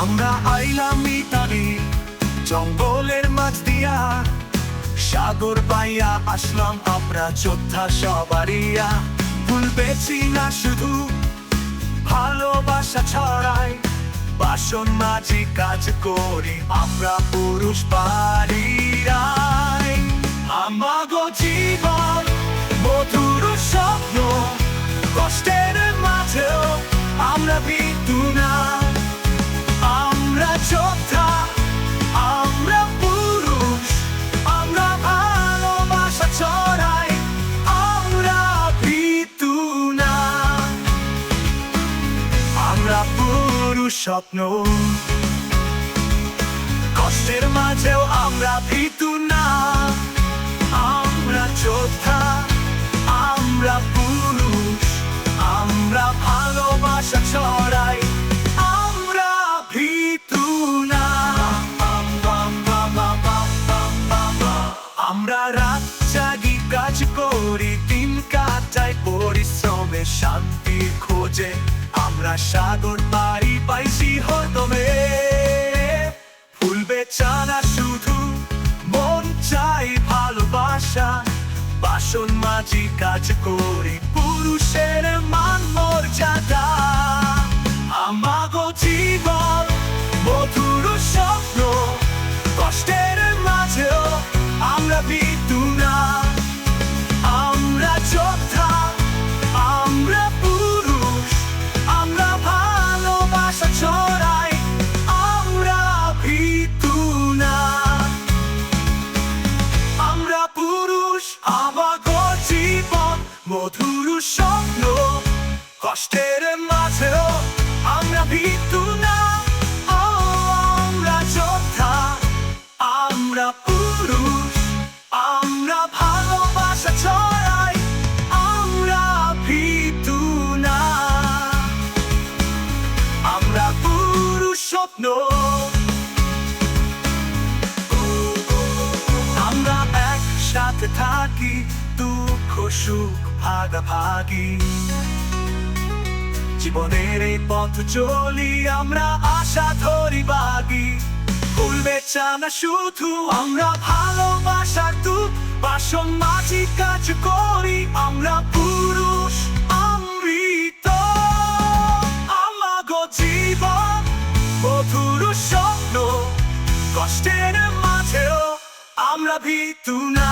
আমরা আইলাম ইতালি, জঙ্গলের মাছ দিয়া। সাগর পাইয়া আসলাম আমরা, যোদ্ধা সবারিয়া ভুলবেছি না শুধু ভালোবাসা ছড়াই, বাসন মাঝি কাজ করি, আমরা পুরুষ পারিরাই স্বপ্ন। কষ্টের মাঝেও আমরা শান্তি খোঁজে। আমরা সাগর পারি পাইছি হতমে। ফুলবে চানা শুধু মন চাই ভালোবাসা। বাসন মাঝি কাজ করি মধুর স্বপ্ন কষ্টের মাঝেও আমরা ভীতু না। আমরা যোদ্ধা, আমরা পুরুষ, আমরা ভালোবাসা ছড়াই, আমরা ভীতু না। আমরা পুরুষ স্বপ্ন। আমরা একসাথে থাকি দুঃখ সুখ ভাগাভাগি। জীবনের এই পথ চলি আমরা, আশা ধরি বাগি। ফুল বেচানা শুধু আমরা, ভালোবাসার দু বাসন মাঝি কাজ করি। আমরা পুরুষ অমৃত আমাগো জীবন, মধুর স্বপ্ন। কষ্টের মাঝেও আমরা ভীতু না।